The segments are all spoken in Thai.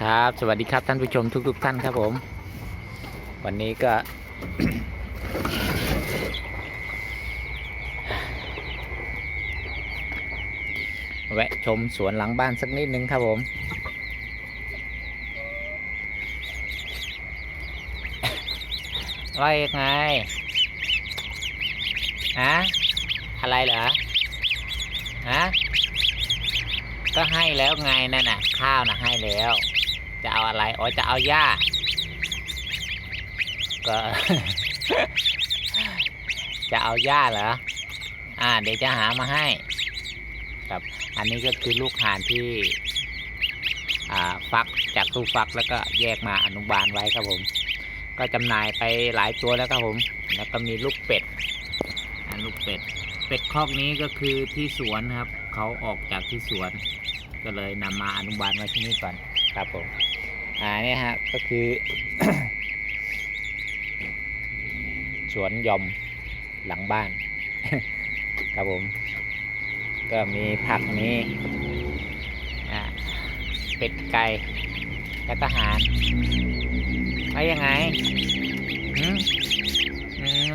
ครับ สวัสดีครับท่านผู้ชมทุกๆท่านครับผม วันนี้ก็ แวะชมสวนหลังบ้านสักนิดนึงครับผม ว่ายังไง ฮะ อะไรเหรอ ฮะ ก็ให้แล้วไงนั่นน่ะ ข้าวน่ะให้แล้ว จะเอาอะไร อ๋อ จะเอาหญ้า ก็ จะเอาหญ้าเหรอ อ่า เดี๋ยวจะหามาให้ ครับ อันนี้ก็คือลูกห่านที่ อ่า ฟักจากตู้ฟักแล้วก็แยกมาอนุบาลไว้ครับผม ก็จำหน่ายไปหลายตัวแล้วครับผม แล้วก็มีลูกเป็ดอ่าลูกเป็ด เป็ดคอกนี้ก็คือที่สวนครับ เขาออกจากที่สวน ก็เลยนำมาอนุบาลไว้ที่นี่ก่อนครับผม อ่านี่ฮะก็คือ สวนยอมหลังบ้าน ครับผม ก็มีผักมีอ่าเป็ดไก่และทหารว่ายังไง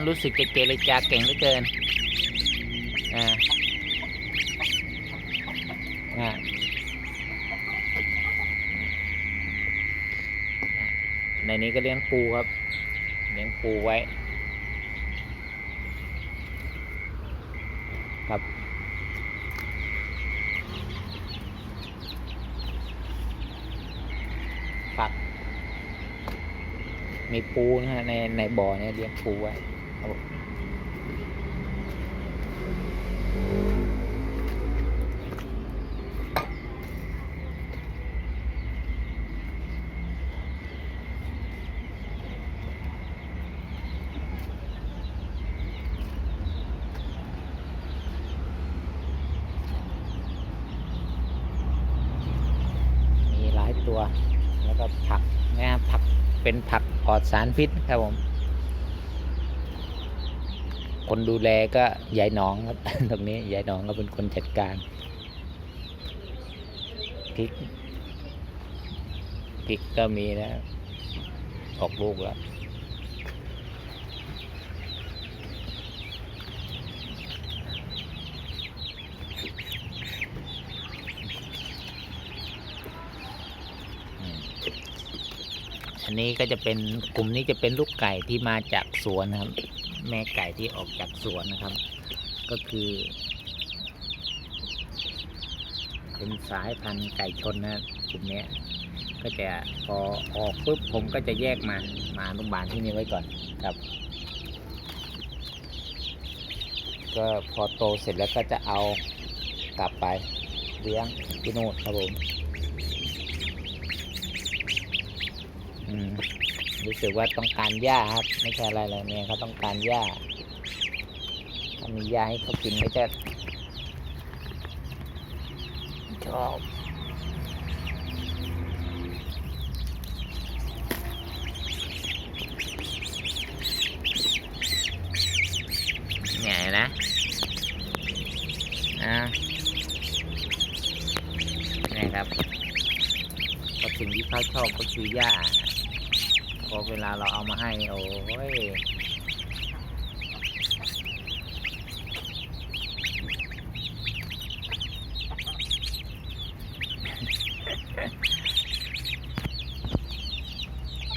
รู้สึกจะเจรจาเก่งเหลือเกินอ่าอ่า ในนี้ก็เลี้ยงปูครับ เลี้ยงปูไว้ ครับ ผัก มีปูนะฮะในในบ่อเนี่ยเลี้ยงปูไว้ครับ ตัว แล้วก็ผักนะฮะผักเป็นผักปลอดสารพิษครับผม คนดูแลก็ยายน้องครับ ตรงนี้ยายน้องก็เป็นคนจัดการพริกพริกก็มีนะออกลูกแล้ว อันนี้ก็จะเป็นกลุ่มนี้จะเป็นลูกไก่ที่มาจากสวนนะครับ แม่ไก่ที่ออกจากสวนนะครับ ก็คือ เป็นสายพันธุ์ไก่ชนนะกลุ่มนี้ก็จะพอออกปุ๊บผมก็จะแยกมามาอนุบาลที่นี่ไว้ก่อนครับ ก็พอโตเสร็จแล้วก็จะเอากลับไปเลี้ยงที่โน่นครับผม อืม รู้สึกว่าต้องการหญ้าครับ ไม่ใช่อะไรเลยเนี่ยเขาต้องการหญ้าถ้ามีหญ้าให้เขากินก็จะชอบเนี่ยนะอ่านี่ยครับก็สิ่งที่เขาชอบก็คือหญ้า อเวลาเราเอามาให้ โอ้ย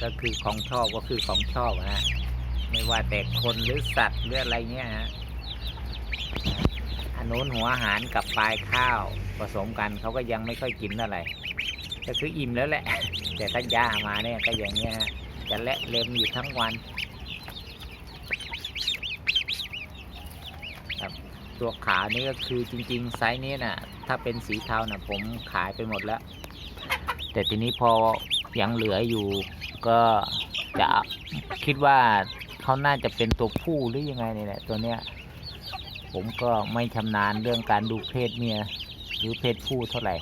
ก็คือของชอบก็คือของชอบนะฮะไม่ว่าแต่คนหรือสัตว์หรืออะไรเงี้ยฮะอันนู้นหัวอาหารกับปลายข้าวผสมกันเขาก็ยังไม่ค่อยกินเท่าไรก็คืออิ่มแล้วแหละ แต่ถ้าย่ามาเนี่ยก็อย่างเงี้ยฮะ จะเละเล็มอยู่ทั้งวันครับตัวขาวนี่ก็คือจริง ๆ ไซส์นี้น่ะ ถ้าเป็นสีเทาน่ะ ผมขายไปหมดแล้ว แต่ทีนี้พอยังเหลืออยู่ ก็จะคิดว่าเขาน่าจะเป็นตัวผู้หรือยังไงเนี่ยแหละตัวเนี้ย ผมก็ไม่ชำนาญเรื่องการดูเพศเมียหรือเพศผู้เท่าไหร่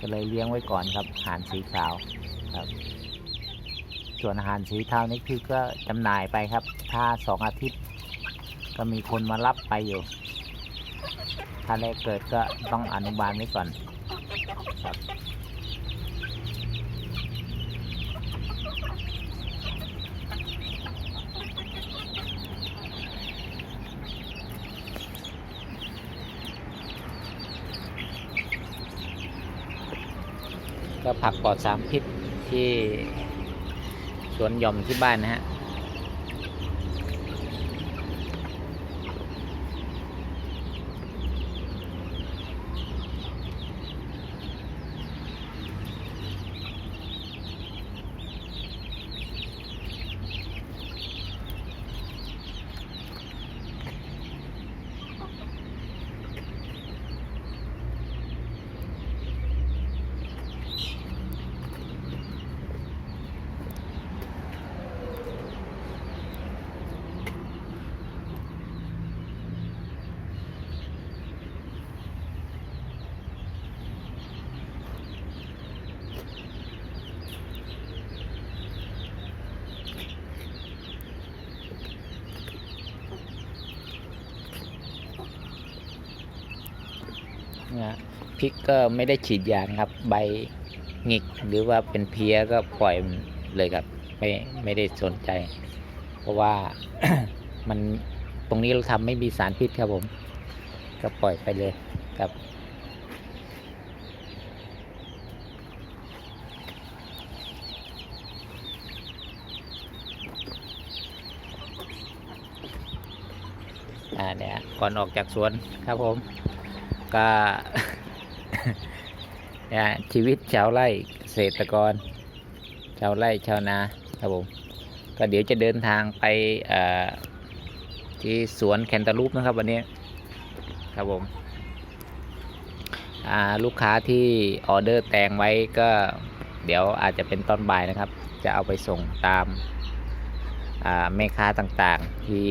ก็เลยเลี้ยงไว้ก่อนครับหานสีขาวครับ ส่วนอาหารสีเทานี่คือก็จำหน่ายไปครับ ถ้าสองอาทิตย์ ก็มีคนมารับไปอยู่ ถ้าแรกเกิดก็ต้องอนุบาลไว้ก่อนครัก็ผักปลอดสารพิษที่ วนหย่อมที่บ้านนะฮะ นะพริกก็ไม่ได้ฉีดยาครับ ใบหงิกหรือว่าเป็นเพี้ยก็ปล่อยเลยครับ ไม่ไม่ได้สนใจ เพราะว่ามันตรงนี้เราทำไม่มีสารพิษครับผม ก็ปล่อยไปเลยครับอ่าเนี่ยก่อนออกจากสวนครับผม ก็ชีวิตชาวไร่เกษตรกร ชาวไร่ชาวนาครับผมก็เดี๋ยวจะเดินทางไปที่สวนแคนตาลูปนะครับวันนี้ครับผมลูกค้าที่ออเดอร์แตงไว้ก็เดี๋ยวอาจจะเป็นตอนบ่ายนะครับ จะเอาไปส่งตามแม่ค้าต่างๆที่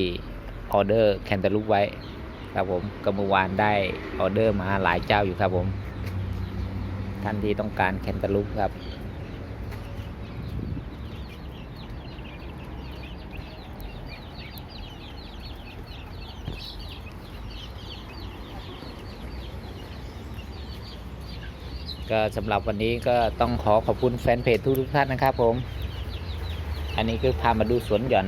ออเดอร์แคนตาลูปไว้ ครับผมก็เมื่อวานได้ออเดอร์มาหลายเจ้าอยู่ครับผม ท่านที่ต้องการแคนตาลูปครับ ก็สำหรับวันนี้ก็ต้องขอขอบคุณแฟนเพจทุกๆท่านนะครับผม อันนี้คือพามาดูสวนหย่อน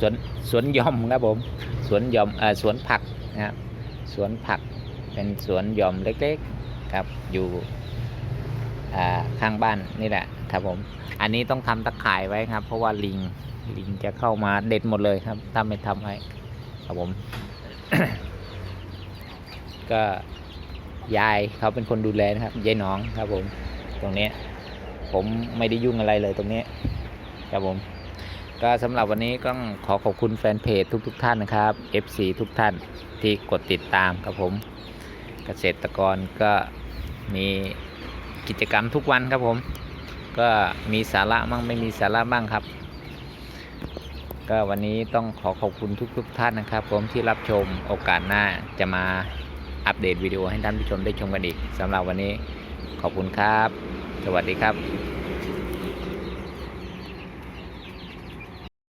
สวนสวนย่อมครับผม สวนย่อมเอ่อสวนผัก นะครับ สวนผักเป็นสวนหย่อมเล็กๆครับอยู่ข้างบ้านนี่แหละครับผม อันนี้ต้องทำตะข่ายไว้ครับ เพราะว่าลิงลิงจะเข้ามาเด็ดหมดเลยครับถ้าไม่ทำไว้ครับผม ก็ยายเขาเป็นคนดูแลนะครับยายน้องครับผม ตรงนี้ผมไม่ได้ยุ่งอะไรเลยตรงนี้ครับผม ก็สำหรับวันนี้ก็ขอขอบคุณแฟนเพจทุกๆทท่านนะครับ FC ทุกท่านที่กดติดตามครับผม เกษตรกรก็มีกิจกรรมทุกวันครับผม ก็มีสาระบ้างไม่มีสาระบ้างครับ ก็วันนี้ต้องขอขอบคุณทุกๆทท่านนะครับ ผมที่รับชมโอกาสหน้าจะมาอัปเดตวิดีโอให้ท่านผู้ชมได้ชมกันอีกสำหรับวันนี้ขอบคุณครับ สวัสดีครับ